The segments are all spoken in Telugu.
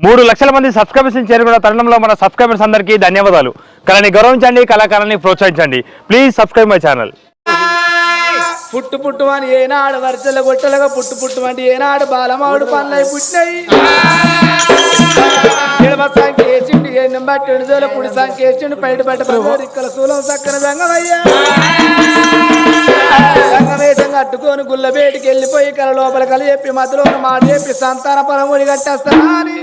మూడు లక్షల మంది సబ్స్క్రైబర్స్ చేరుకున్న తరుణంలో మన సబ్స్క్రైబర్స్ అందరికీ ధన్యవాదాలు. కళని గౌరవించండి కళాకారాన్ని ప్రోత్సహించండి. ప్లీజ్ సబ్స్క్రైబ్ మై ఛానల్ పుట్టు పుట్టు అని ఏనాడు వరసల గొట్టలుగా పుట్టు పుట్టు అంటే ఏనాడు బాలమావుడు పనులై పుట్టినాయి ఎడమ సంకేసిండు ఎన్నం బట్టి ఎడుదోల పుడి సంకేసిండు పైట బట్ట పదోడు ఇక్కడ శూలం సక్కన సంగమయ్యా సంగమేషం కట్టుకొని గుల్ల బేటికి వెళ్ళిపోయి కల లోపల కలి చెప్పి మధ్యలో మాట చెప్పి సంతాన పరముడి కట్టేస్తానా అని.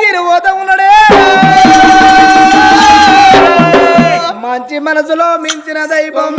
తిరువోత ఉన్నాడే. మంచి మనసులో మించిన దైవం.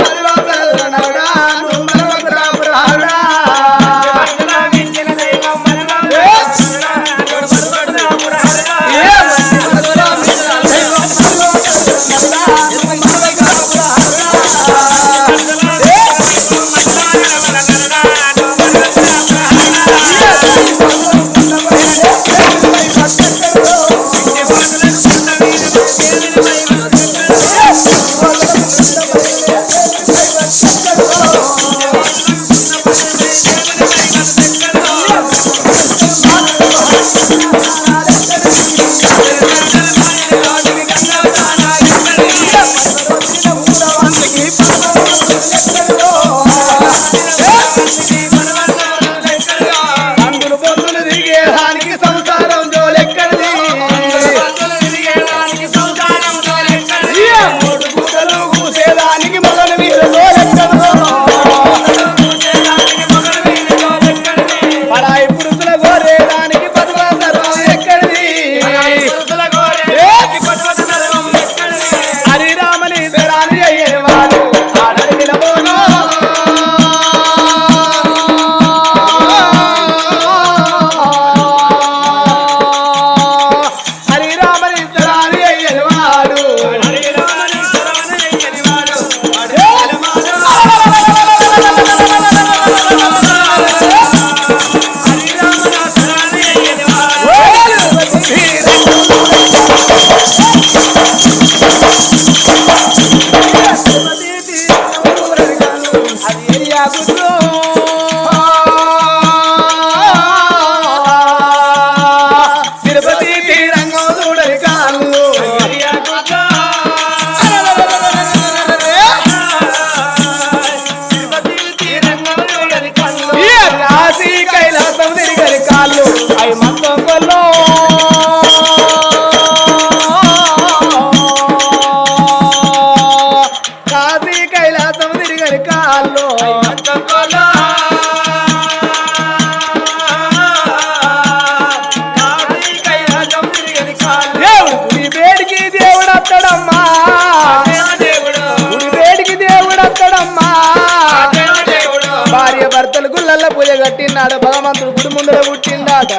భర్తలు పూజ కట్టినాడు భగవంతుడు గుడి ముందర పుట్టిందాట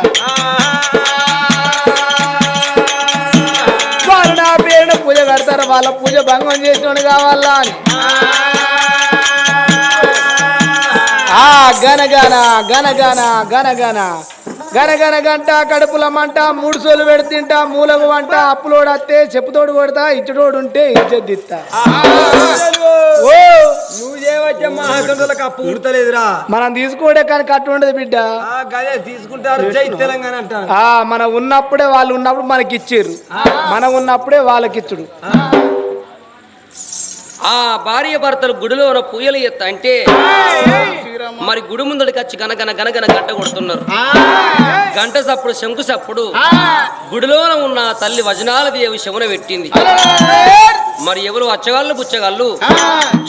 వారు నా పేరున పూజ కడతారు వాళ్ళ పూజ భంగం చేసినోడు కావాలా అని. ఆ గనగన గనగన గనగన గనగన గంట కడుపుల మంట మూడు సోలు పెడుతుంటా మూలకు వంట అప్పులోడు అత్తే చెప్పుతోడు కొడతా ఇచ్చుతోడు ఉంటే ఇచ్చేదిత్తా ఓ! నువ్వు చేయవచ్చా అప్పు మనం తీసుకోడే కానీ కట్టు ఉండదు బిడ్డ. గదే తీసుకుంటారు జై తెలంగాణ అంటారు. మనం ఉన్నప్పుడే వాళ్ళు ఉన్నప్పుడు మనకి ఇచ్చారు మనం ఉన్నప్పుడే వాళ్ళకి ఇచ్చుడు ఆ భార్య భర్తలు గుడిలో ఉన్న పూయలు ఎత్త అంటే మరి గుడి ముందడికి వచ్చి గనగన గనగన గంట కొడుతున్నారు. గంట సప్పుడు శంకు సప్పుడు గుడిలోన ఉన్న తల్లి వజనాల దేవి శమున పెట్టింది. మరి ఎవరు అచ్చగాళ్ళు పుచ్చగాళ్ళు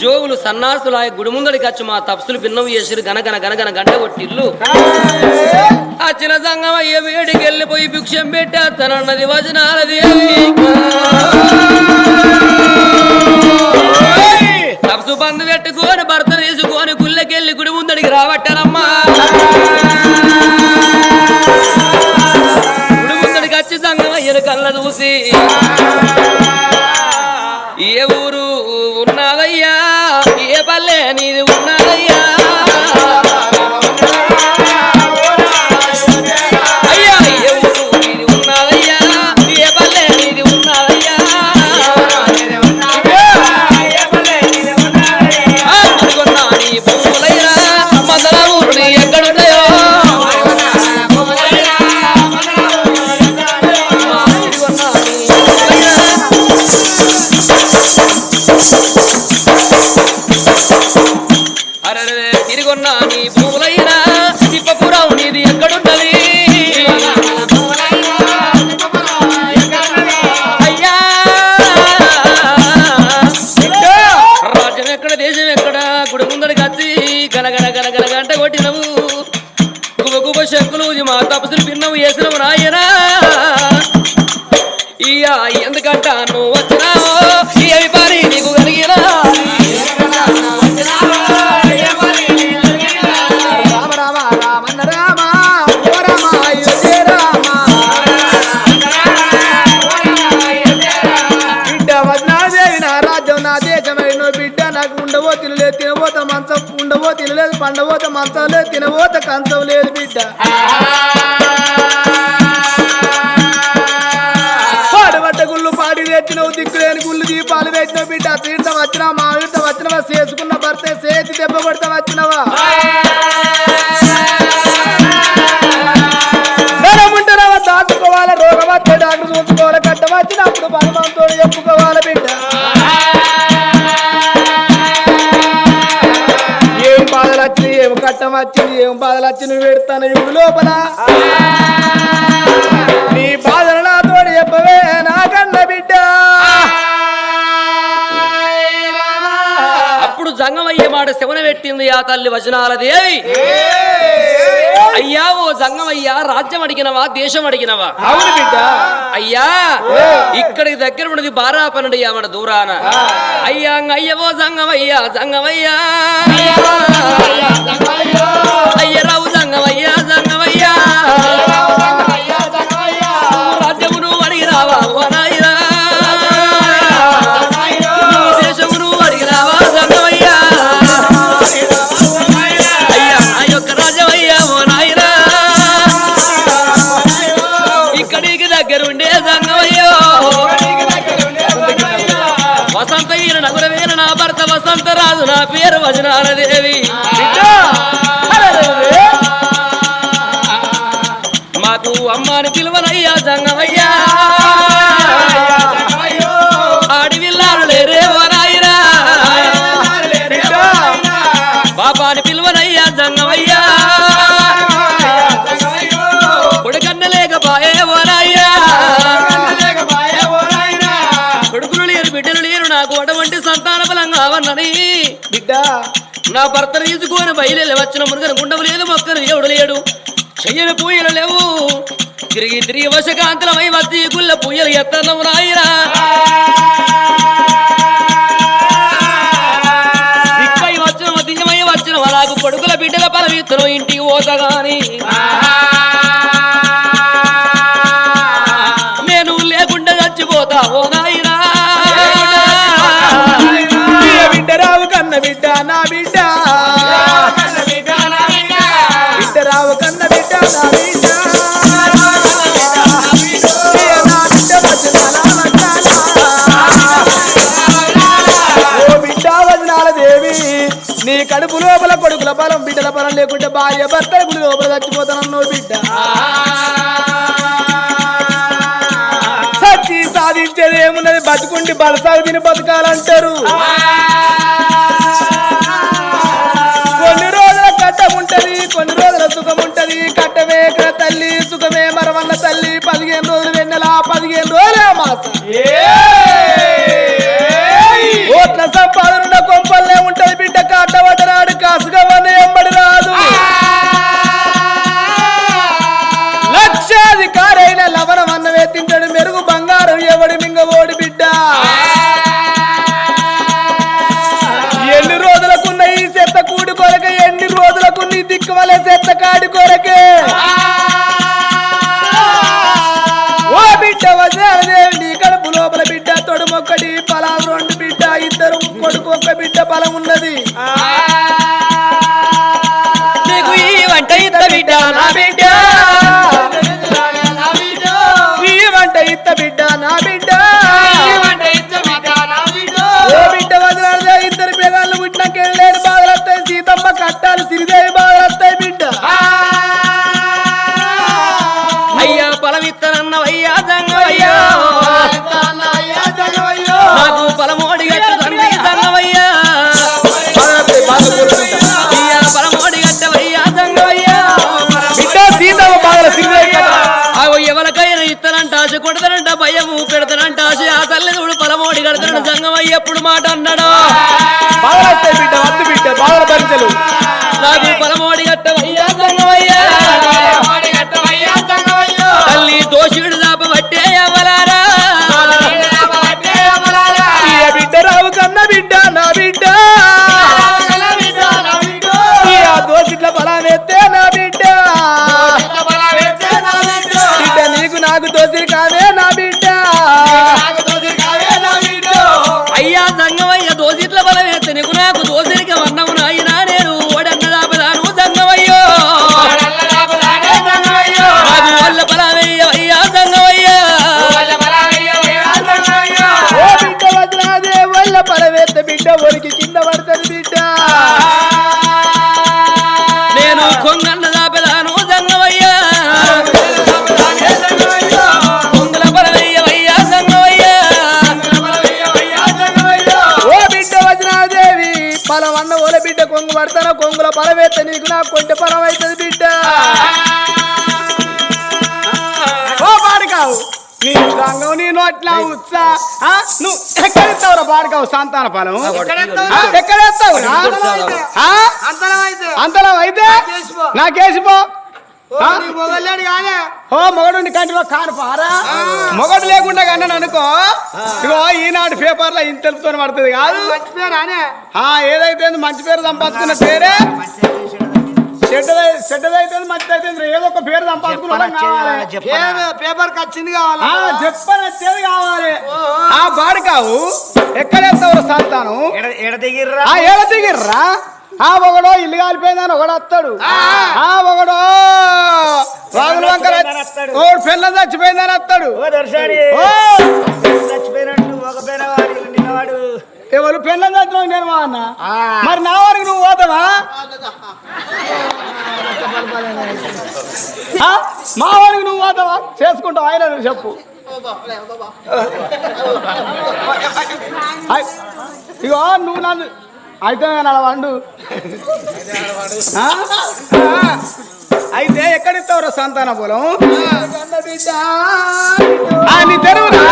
జోగులు సన్నాసులు ఆ గుడి ముందడికి వచ్చి మా తపస్సులు భిన్నం చేసిరు గనగన గనగన గంట కొట్టిల్లు అచ్చిన సంగం అయ్య వేడికి వెళ్ళిపోయి భిక్షం పెట్టేస్తానన్నది వజనాల దేవి తపసు పందు పెట్టుకొని భర్త తీసుకొని గుళ్ళకెళ్ళి గుడి ముందడికి రావట్టనమ్మా గుడి ముందడికి వచ్చి సంగమయ్యను కళ్ళ చూసి. ఇయ్య ఎందుకంట నువ్వు వచ్చినావో? ఈ అభిపారి నీకు కలిగినా? బిడ్డ బిడ్డ. నాకు ఉండవో తినలేదు తినబోత మంచం ఉండవో తినలేదు పండబోత మంచం లేదు తినబోత కంచం లేదు బిడ్డ. తీర్థం వచ్చినా మా వీళ్ళతో వచ్చినవా? చేసుకున్న భర్త చేతి దెబ్బ కొడతా వచ్చినవా? ధనముంటారా దాచుకోవాలి రోగం వస్తే డాక్టర్ చూసుకోవాలి కట్ట వచ్చినప్పుడు బలమంతో చెప్పుకోవాలి బిడ్డ. ఏం బాధలు వచ్చింది ఏం కట్టం వచ్చింది ఏం బాధలు వచ్చి పెడతాను ఇప్పుడు లోపల. నీ బాధలు నాతోడు చెప్పవే నాకన్న బిడ్డ. అప్పుడు జంగమయ్య మాట శవన పెట్టింది ఆ తల్లి వచనాల దేవి అయ్యా ఓ జంగమయ్యా రాజ్యం అడిగినవా దేశం అడిగినవా? అయ్యా ఇక్కడికి దగ్గర ఉన్నది బారా పన్నెండు మన దూరాన అయ్యా అయ్యవో జంగమయ్యా జంగమయ్యా. అయ్యరావు జంగమయ్యా. వజనాల దేవి మాకు అమ్మాని పిలువనయ్యా. బిడ్డ. నా భర్తను తీసుకొని బయలు వచ్చిన మునుగను గుండము లేదు మొక్కను దేవుడు లేడు. చెయ్యని పూయలు లేవు. తిరిగి తిరిగి వశకాంతలమై వచ్చి గుళ్ళ పూయలు ఎత్తనం రాయిరా. దిక్కై వచ్చిన దింగమై వచ్చిన నాకు కొడుకుల బిడ్డల పలవిత్తనం ఇంటికి పోతగాని. నీ కడుపు లోపల కొడుకుల బలం బిడ్డల బలం లేకుంటే భార్య భర్త లోపల చచ్చిపోతానన్నావు బిడ్డ. సచ్చి సాధించేది ఏమున్నది బతుకుండి బలసాగు తిని బతకాలంటారు కొన్ని రోజుల కట్టం ఉంటది కొన్ని రోజుల సుఖం పదిహేను రోజులే మాసం ఓట్ల సంపాదన కొంపల్లే ఉంటది బిడ్డ కట్టబడ్డరాడు కాసుగా వన్న ఎంబడి రాదు. లక్షాధికారైన లవణం అన్నవే తింటాడు మెరుగు బంగారం ఎవడి మింగ ఓడి బిడ్డ ఎన్ని రోజులకున్న ఈ చెత్త కూడి కొరకే ఎన్ని రోజులకున్న ఈ దిక్కువలే చెత్త కాడి కొరకే. లోపల బిడ్డ తొడుమొక్కటి రెండు బిడ్డ ఇద్దరు కొడుకు ఒక్క బిడ్డ బలం ఉన్నది. నీకు ఈ వంట ఇద్దరు బిడ్డ నా బిడ్డ. అన్నాడు సంగమయ్య ఎప్పుడు మాట అన్నాడు? బిడ్డ వద్దు బిడ్డ బాధల నాకు పరమోడి గట్టవయ్యా సంగమయ్యా తల్లి దోషుడు దాపబట్టే అవ్వలారా ఈ బిడ్డ రావు కన్న బిడ్డ నా బిడ్డ. ఈ ఆ దోషిట్ల బలం ఎత్తే నా బిడ్డ. బిడ్డ నీకు నాకు దోషి బిడ్డ ఒరికి కింద పడుతుంది బిడ్డ. నేను కొంగన్న దాపదాను వదినాదేవి పలవన్న ఓల బిడ్డ కొంగు పడతాను కొంగుల పలవేత్త నీకు నాకు కొంచెం పలం అవుతుంది బిడ్డ. ఓ బాడకావు నీ రంగం నీ నోట్ల ఉత్సా? నువ్వు ఎక్కడెత్తావురా బాడకావు సంతాన ఫలం ఆ? అంతలం అయితే. నాకేసిపో? ఓ మొగడు కంటిలో కానుపారా మొగడు లేకుండా కన్నాను అనుకో. ఇగో ఈనాడు పేపర్లో ఇంత తెలుపుకొని పడుతుంది కాదు. ఆ, ఏదైతే ఉంది, మంచి పేరు సంపాదించుకున్న పేరే. చెడ్డదైతే మంచిదైతే ఏదో ఒక పేరు సంపాదించుకున్న వాళ్ళం కావాలి. పేపర్ వచ్చింది కావాలా? ఆ, చెప్పనొచ్చేది కావాలి. ఆ బాడుకావు ఎక్కడెత్తావు సంతానం? ఎడ దిగిర్రా? ఆ ఏడ దిగిర్రా? ఆ ఒకడో ఇల్లు కాలిపోయిందని ఒకడు వస్తాడు. ఆ. ఒకడో వాగుల వంకర పిల్ల చచ్చిపోయిందని వస్తాడు. చచ్చిపోయినట్టు ఒక ఎవరు పెళ్ళ చచ్చిపోయి నేను మా అన్న? మరి నా వరకు నువ్వు పోతావా? మా వరకు నువ్వు పోతావా? చేసుకుంటావు ఆయన నువ్వు చెప్పు. ఇగో నువ్వు నన్ను అయితే నా వండు. ఆ? అయితే ఎక్కడిస్తావురా సంతాన పొలం ఆ, నీ తెరువురా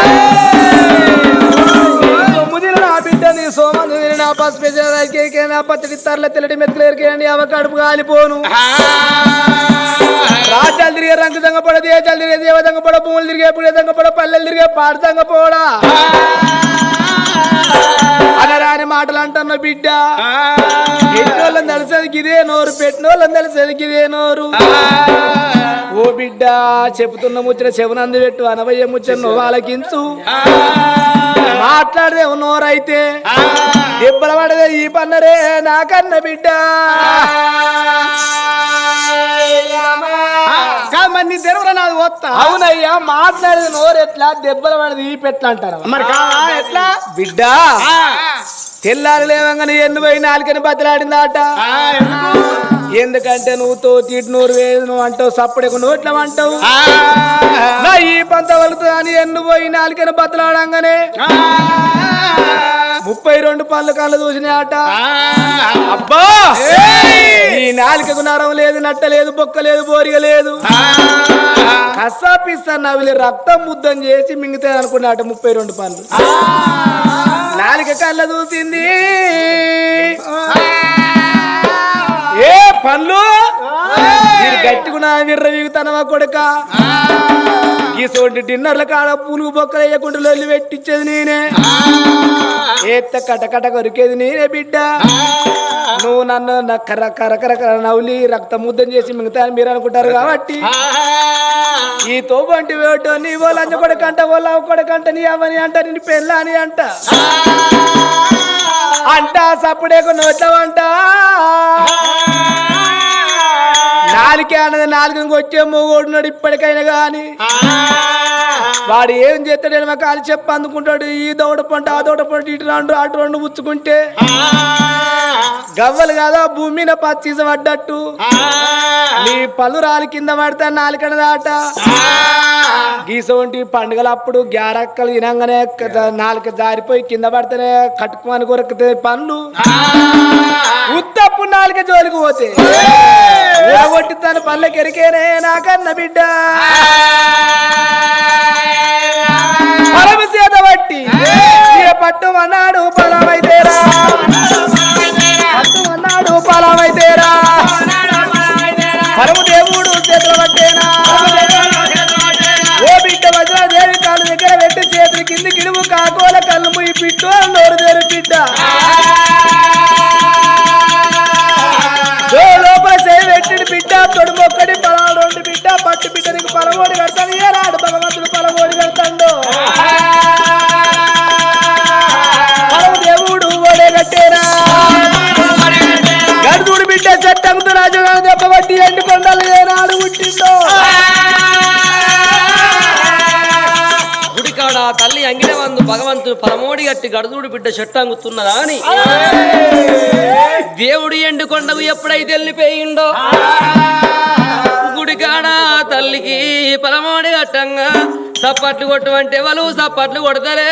సోమందు నా పసుపు నా పచ్చడి తర్ల తెల్లటి మెతుకులు ఎరికేయండి అవ కడుపు కాలిపోను. రాజ్యాలు తిరిగే రంగు దంగపడ దేశాలు తిరిగే దేవ దంగపడ భూములు తిరిగే పుడే దంగపడ పల్లెలు తిరిగే పాడు దంగపోడా మాటలు అంటున్న బిడ్డ ఎన్నోళ్ళని తెలిసేది ఇదే నోరు పెట్టినోళ్ళని తెలిసేది ఇదే నోరు. ఓ బిడ్డ చెబుతున్న ముచ్చట చెవునందు పెట్టు అనవయ్య ముచ్చట నువ్వు ఆలకించు. మాట్లాడదే నోరైతే. దెబ్బల పడదే ఈ పన్నరే నాకన్న బిడ్డ. నీ నాది వస్తా అవునయ్యా. మాట్లాడేది నోరు ఎట్లా? దెబ్బల పడది ఈ పెట్ల అంటారు మరి ఎట్లా? బిడ్డ. తెల్లారి లేవంగానే ఎన్ను పోయి నాలుకని బతిలాడిందాట? ఎందుకంటే నువ్వు తోటి నూరు వేలు నువ్వు అంటావు సప్పుడకు నోట్లం అంటావు. ఈ పంత వలుతు అని ఎన్ను పోయి నాలుకని బతలాడంగానే? ముప్పై రెండు పళ్ళు కళ్ళు చూసినాట అబ్బా! ఈ నాలుకకు నరం లేదు నట్ట లేదు బొక్క లేదు బోరిగ లేదు. కసా పిస్తా నవిలి రక్తం ముద్దం చేసి మింగితే అనుకున్నాట ముప్పై రెండు పళ్ళు నాలుక కళ్ళ చూసింది ఏ పళ్ళు మీరు గట్టిగున్నా విర్ర వీగుతానవా కొడుక? గీసోటి డిన్నర్ల కాడ పూలు బొక్కలు వేయకుండా లొల్లి పెట్టించేది నేనే. ఏత్త కటకట కొరికేది నేనే బిడ్డ. నువ్వు నన్ను కర్ర కర్ర కర్ర కర్ర నవ్వులి రక్త ముద్దం చేసి మిగతా మీరు అనుకుంటారు కాబట్టి. ఈ తోబంటి వేటో నీ ఓ లంజ కొడకంట ఓ లవ్ కొడకంట నీ అవని అంట నీ పెళ్ళాని అంట. అంట సప్పుడేకు నోట్లవంట. నాలుకే అన్నది నాలుగు వచ్చే మూగోడున్నాడు ఇప్పటికైనా గాని. వాడు ఏం చేస్తాడని మా కాలు చెప్ప అందుకుంటాడు. ఈ దౌడ పంట ఆ దౌడ పంట ఇటు రెండు అటు రెండు పుచ్చుకుంటే గవ్వలు కాదా భూమి మీద పచ్చీస పడ్డట్టు. నీ పళ్ళు రాలి కింద పడితే నాలుకడ దాట. గీసోంటి పండుగల అప్పుడు గ్యారక్కలు తినంగానే నాలుక జారిపోయి కింద పడితేనే కట్టుకోమని కొరకుతే పనులు ఉత్తప్పు నాలుక జోలికి పోతే. కాబట్టి తన పల్లెకెరికేనే నా కన్న బిడ్డ. పరమ చేత బట్టి పట్టు అన్నాడు పొలమైతేరా అన్నాడు పొలమైతేరా పరము దేవుడు చేతులు పట్టేనా. ఓ బిడ్డ దగ్గర పెట్టి చేతులు కింది కిడుము కాకోల కళ్ళు ఈ పిట్టు నోరు తెరు బిడ్డ పెట్టిన మొక్కడి పొలాలు బిడ్డ పట్టు బిడ్డ నీకు పొలమోడి కడతాడు. ఏ రాడు భగవంతుడు పొలమోడి కడతాడు? పరమ దేవుడు ఓడే కట్టేరా. గడుదుడు బిడ్డ చెట్టంతో రాజుగారు దెబ్బబట్టి ఎండు కొండలు ఏనాడు పుట్టిందో భగవంతుడు పరమోడి గట్టి గడుదుడు బిడ్డ చెట్టు అంగుతున్నదా అని. దేవుడు ఎండుకొండకు ఎప్పుడైతే వెళ్ళిపోయిండో గుడికాడ తల్లికి పరమోడి గట్టంగా సప్పట్లు కొట్టమంటే వాళ్ళు సప్పట్లు కొడతారే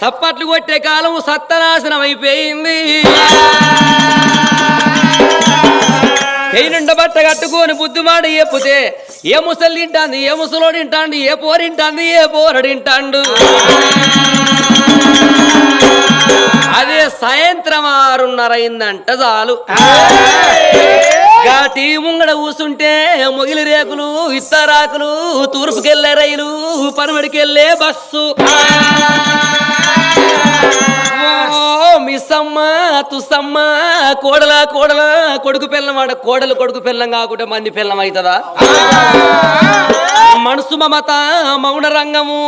సప్పట్లు కొట్టే కాలం సత్తనాశనం అయిపోయింది పెయినుండ బట్ట కట్టుకొని బుద్ధిమాడి చెప్పుతే ఏ ముసలి తింటాంది ఏ ముసలోడు తింటాండు ఏ పోరింటాంది ఏ పోరడింటాండు అదే సాయంత్రం ఆరున్నర అయిందంట చాలు. ఘాటి ముంగడ కూసుంటే మొగిలి రేకులు ఇత్తరాకులు తూర్పుకెళ్ళే రైలు పనమడికెళ్ళే బస్సు. మిస్సమ్మ తుసమ్మ కోడల కోడల కొడుకు పిల్లమాట కోడలు కొడుకు పిల్లం కాకుండా మంది పిల్లం అవుతుందా? మనసు మమత మౌన రంగము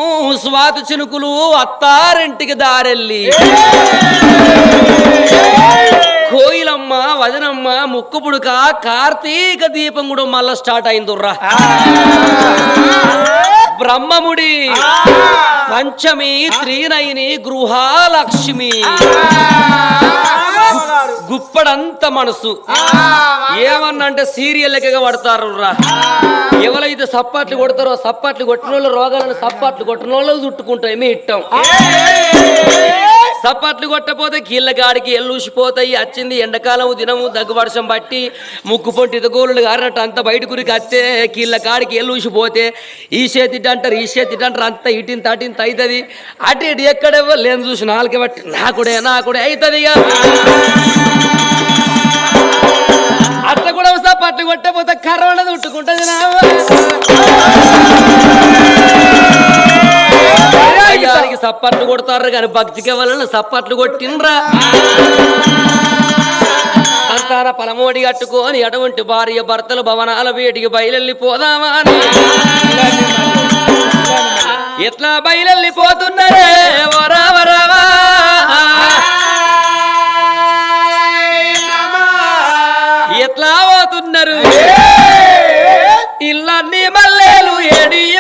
స్వాతి చినుకులు అత్తారింటికి దారెల్లి. కోయిలమ్మ వదనమ్మ ముక్కు పుడుక కార్తీక దీపం కూడా మళ్ళా స్టార్ట్ అయిందిర్రా బ్రహ్మముడి. పంచమి త్రీనయిని గృహాలక్ష్మి. గుప్పడంత మనసు. ఏమన్నా అంటే సీరియల్ లెక్కగా పడతారు రా. ఎవరైతే సప్పట్లు కొడతారో సప్పట్లు కొట్టిన వాళ్ళు రోగాలను సప్పట్లు కొట్టిన వాళ్ళు చుట్టుకుంటాయి. మీ ఇట్టం సప్పట్లు కొట్టపోతే కీళ్ళ గాడికి ఎల్లూసిపోతాయి వచ్చింది ఎండాకాలం దినము దగ్గు వర్షం బట్టి ముక్కు పొంటి ఇతగోళ్ళు గారినట్టు అంత బయట గురికి వస్తే కీళ్ళ కాడికి ఎల్లూసిపోతే ఈ చేతి అంటారు ఈ చేతి అంటారు అంత ఇటింత అటింత అవుతుంది అటు ఇటు ఎక్కడెవో లేని చూసి నాలుగు బట్టి నాకుడే నాకుడే అవుతుంది ఇక. అట్లా కూడా సప్పట్లు కొట్టపోతే కర్రవడ ఉట్టుకుంటుంది నా సప్పట్లు కొడతారు కానీ భక్తికి వలన సప్పట్లు కొట్టిండ్రా? సంతాన పలమోడి కట్టుకొని అటువంటి భార్య భర్తలు భవనాల వేడికి బయలెళ్ళిపోదామా ఎట్లా బయలెళ్ళిపోతున్నారే? వరా వరావా ఎట్లా పోతున్నారు? ఇల్లన్నీ మల్లెలు ఎడియోయి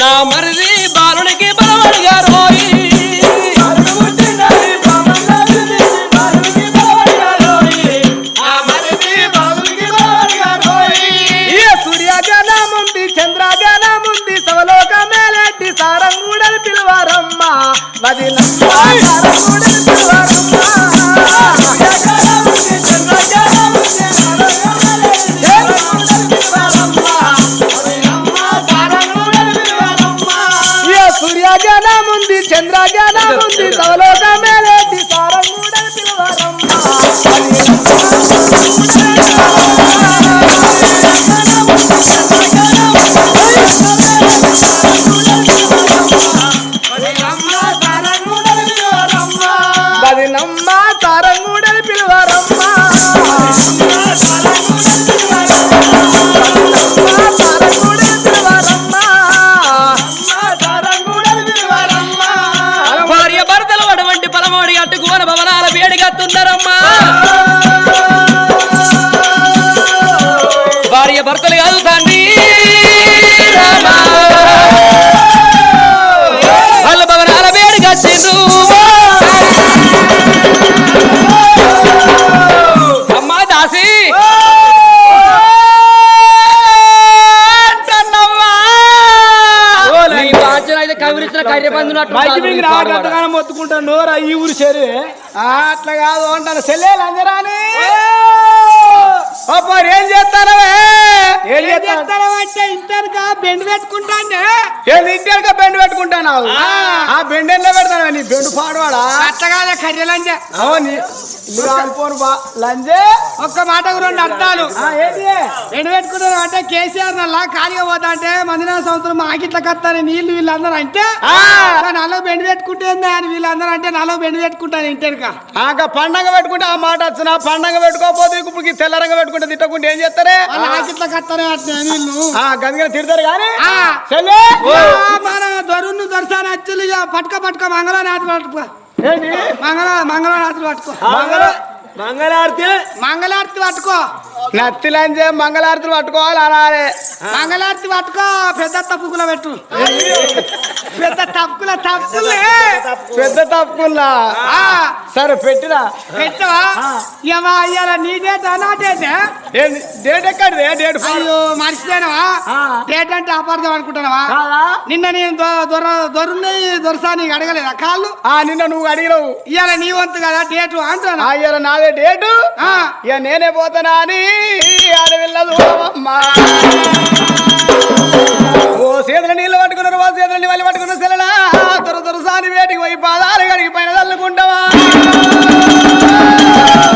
நாம் పాడువాడ. మొత్తుకుంటాను నోరా ఈ ఊరు సరే అట్లా కాదు అంటాను. సెల్లెలు అందరాని ఏం చేస్తానవే? ఏం చేస్తానంటే ఇంటర్గా బెండ్ పెట్టుకుంటానే ఏంది ఇంటర్గా బెండ్ పెట్టుకుంటాను ఆ. బెండ్ ఎట్లా పెడతాను నీ బెండు పాడువాడా? కాదే కర్రె లంజే అవుని అనుకోను బా. లంజే ఒక్క మాటకు రెండు అర్థాలు. బెండ్ పెట్టుకుంటాను అంటే కేసీఆర్ నల్లా ఖాళీగా పోతా అంటే మందినా సంవత్సరం మాకిట్ల కత్తాను నీళ్ళు వీళ్ళందరూ అంటే? నలో బెండ్ పెట్టుకుంటే అని వీళ్ళందరూ అంటే నలో బెండ్ పెట్టుకుంటాను ఇంటర్గా. పండగ పెట్టుకుంటే ఆ మాట వచ్చిన పండగ పెట్టుకోకపోతే ఇప్పుడు తెల్లరంగా పెట్టుకుంటే తిట్టకుంటే ఏం చేస్తారే? నీళ్ళు గదిగా తిడతారు కానీ మన దొరును దొరసాని అచ్చులు పట్టుక పట్టుక మంగళనాథి పట్టుకో. మంగళ మంగళనాథి పట్టుకో. మంగళారతి? మంగళారతి పట్టుకో. నత్తిలంజే మంగళారతులు పట్టుకోవాలి అనాలే. మంగళారతి పట్టుకో పెద్ద తప్పుకుల పెట్టు. పెద్ద తప్పుకుల తప్పులే. పెద్ద తప్పుకులా సరే పెట్టినా పెట్టవా? ఏమా ఇవాళ నీ డేట్ నా డేట్ డేట్ ఎక్కడిదే? డేట్ అయ్యో మర్చిపోయినావా? డేట్ అంటే అపార్థం అనుకుంటున్నావా? నిన్న నేను దొర దొరున్నాయి దొరసా నీకు అడగలేదా? కాళ్ళు? నిన్న నువ్వు అడిగినావు. ఇవాళ నీ వంతు కదా డేటు అంటాను ఇవాళ నాదే డేటు ఇక నేనే పోతానా అని ఆడపిల్ల ఓ సేతుల నీళ్ళు పట్టుకున్నారు ఓ సేతుల నీళ్ళు పట్టుకున్న సెలలా తొర తొరసారి వేటికి పోయి పాదాలు కడిగి పైన తల్లుకుంటావా